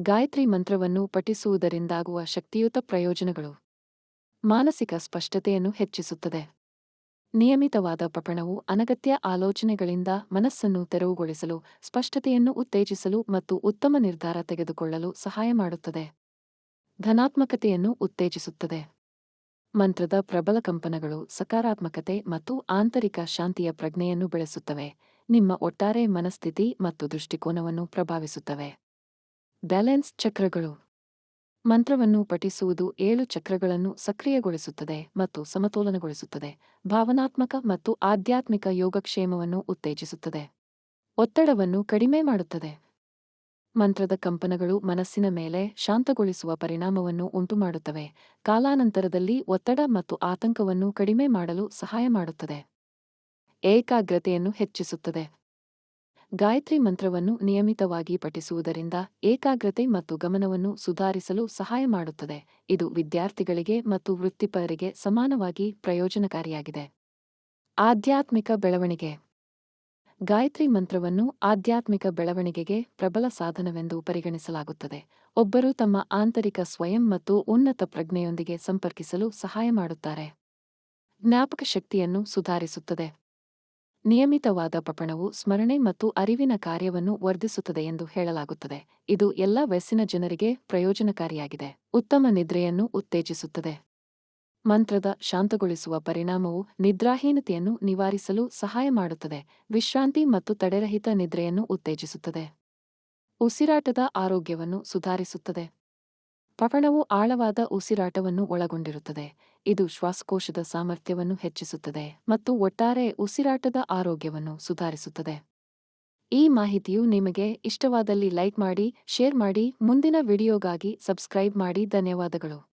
ಗಾಯತ್ರಿ ಮಂತ್ರವನ್ನು ಪಠಿಸುವುದರಿಂದಾಗುವ ಶಕ್ತಿಯುತ ಪ್ರಯೋಜನಗಳು. ಮಾನಸಿಕ ಸ್ಪಷ್ಟತೆಯನ್ನು ಹೆಚ್ಚಿಸುತ್ತದೆ. ನಿಯಮಿತವಾದ ಪಠಣವು ಅನಗತ್ಯ ಆಲೋಚನೆಗಳಿಂದ ಮನಸ್ಸನ್ನು ತೆರವುಗೊಳಿಸಲು, ಸ್ಪಷ್ಟತೆಯನ್ನು ಉತ್ತೇಜಿಸಲು ಮತ್ತು ಉತ್ತಮ ನಿರ್ಧಾರ ತೆಗೆದುಕೊಳ್ಳಲು ಸಹಾಯ ಮಾಡುತ್ತದೆ. ಧನಾತ್ಮಕತೆಯನ್ನು ಉತ್ತೇಜಿಸುತ್ತದೆ. ಮಂತ್ರದ ಪ್ರಬಲ ಕಂಪನಗಳು ಸಕಾರಾತ್ಮಕತೆ ಮತ್ತು ಆಂತರಿಕ ಶಾಂತಿಯ ಪ್ರಜ್ಞೆಯನ್ನು ಬೆಳೆಸುತ್ತವೆ. ನಿಮ್ಮ ಒಟ್ಟಾರೆ ಮನಸ್ಥಿತಿ ಮತ್ತು ದೃಷ್ಟಿಕೋನವನ್ನು ಪ್ರಭಾವಿಸುತ್ತವೆ. ಬ್ಯಾಲೆನ್ಸ್ ಚಕ್ರಗಳು. ಮಂತ್ರವನ್ನು ಪಠಿಸುವುದು ಏಳು ಚಕ್ರಗಳನ್ನು ಸಕ್ರಿಯಗೊಳಿಸುತ್ತದೆ ಮತ್ತು ಸಮತೋಲನಗೊಳಿಸುತ್ತದೆ, ಭಾವನಾತ್ಮಕ ಮತ್ತು ಆಧ್ಯಾತ್ಮಿಕ ಯೋಗಕ್ಷೇಮವನ್ನು ಉತ್ತೇಜಿಸುತ್ತದೆ. ಒತ್ತಡವನ್ನು ಕಡಿಮೆ ಮಾಡುತ್ತದೆ. ಮಂತ್ರದ ಕಂಪನಗಳು ಮನಸ್ಸಿನ ಮೇಲೆ ಶಾಂತಗೊಳಿಸುವ ಪರಿಣಾಮವನ್ನು ಉಂಟುಮಾಡುತ್ತವೆ, ಕಾಲಾನಂತರದಲ್ಲಿ ಒತ್ತಡ ಮತ್ತು ಆತಂಕವನ್ನು ಕಡಿಮೆ ಮಾಡಲು ಸಹಾಯ ಮಾಡುತ್ತದೆ. ಏಕಾಗ್ರತೆಯನ್ನು ಹೆಚ್ಚಿಸುತ್ತದೆ. ಗಾಯತ್ರಿ ಮಂತ್ರವನ್ನು ನಿಯಮಿತವಾಗಿ ಪಠಿಸುವುದರಿಂದ ಏಕಾಗ್ರತೆ ಮತ್ತು ಗಮನವನ್ನು ಸುಧಾರಿಸಲು ಸಹಾಯ ಮಾಡುತ್ತದೆ. ಇದು ವಿದ್ಯಾರ್ಥಿಗಳಿಗೆ ಮತ್ತು ವೃತ್ತಿಪರರಿಗೆ ಸಮಾನವಾಗಿ ಪ್ರಯೋಜನಕಾರಿಯಾಗಿದೆ. ಆಧ್ಯಾತ್ಮಿಕ ಬೆಳವಣಿಗೆ. ಗಾಯತ್ರಿ ಮಂತ್ರವನ್ನು ಆಧ್ಯಾತ್ಮಿಕ ಬೆಳವಣಿಗೆಗೆ ಪ್ರಬಲ ಸಾಧನವೆಂದು ಪರಿಗಣಿಸಲಾಗುತ್ತದೆ. ಒಬ್ಬರು ತಮ್ಮ ಆಂತರಿಕ ಸ್ವಯಂ ಮತ್ತು ಉನ್ನತ ಪ್ರಜ್ಞೆಯೊಂದಿಗೆ ಸಂಪರ್ಕಿಸಲು ಸಹಾಯ ಮಾಡುತ್ತಾರೆ. ಜ್ಞಾಪಕ ಶಕ್ತಿಯನ್ನು ಸುಧಾರಿಸುತ್ತದೆ. ನಿಯಮಿತವಾದ ಪಪಣವು ಸ್ಮರಣೆ ಮತ್ತು ಅರಿವಿನ ಕಾರ್ಯವನ್ನು ವರ್ಧಿಸುತ್ತದೆ ಎಂದು ಹೇಳಲಾಗುತ್ತದೆ. ಇದು ಎಲ್ಲ ವಯಸ್ಸಿನ ಜನರಿಗೆ ಪ್ರಯೋಜನಕಾರಿಯಾಗಿದೆ. ಉತ್ತಮ ನಿದ್ರೆಯನ್ನು ಉತ್ತೇಜಿಸುತ್ತದೆ. ಮಂತ್ರದ ಶಾಂತಗೊಳಿಸುವ ಪರಿಣಾಮವು ನಿದ್ರಾಹೀನತೆಯನ್ನು ನಿವಾರಿಸಲು ಸಹಾಯ ಮಾಡುತ್ತದೆ. ವಿಶ್ರಾಂತಿ ಮತ್ತು ತಡೆರಹಿತ ನಿದ್ರೆಯನ್ನು ಉತ್ತೇಜಿಸುತ್ತದೆ. ಉಸಿರಾಟದ ಆರೋಗ್ಯವನ್ನು ಸುಧಾರಿಸುತ್ತದೆ. ಪಠಣವು ಆಳವಾದ ಉಸಿರಾಟವನ್ನು ಒಳಗೊಂಡಿರುತ್ತದೆ. ಇದು ಶ್ವಾಸಕೋಶದ ಸಾಮರ್ಥ್ಯವನ್ನು ಹೆಚ್ಚಿಸುತ್ತದೆ ಮತ್ತು ಒಟ್ಟಾರೆ ಉಸಿರಾಟದ ಆರೋಗ್ಯವನ್ನು ಸುಧಾರಿಸುತ್ತದೆ. ಈ ಮಾಹಿತಿಯು ನಿಮಗೆ ಇಷ್ಟವಾದಲ್ಲಿ ಲೈಕ್ ಮಾಡಿ, ಶೇರ್ ಮಾಡಿ, ಮುಂದಿನ ವಿಡಿಯೋಗಾಗಿ ಸಬ್ಸ್ಕ್ರೈಬ್ ಮಾಡಿ. ಧನ್ಯವಾದಗಳು.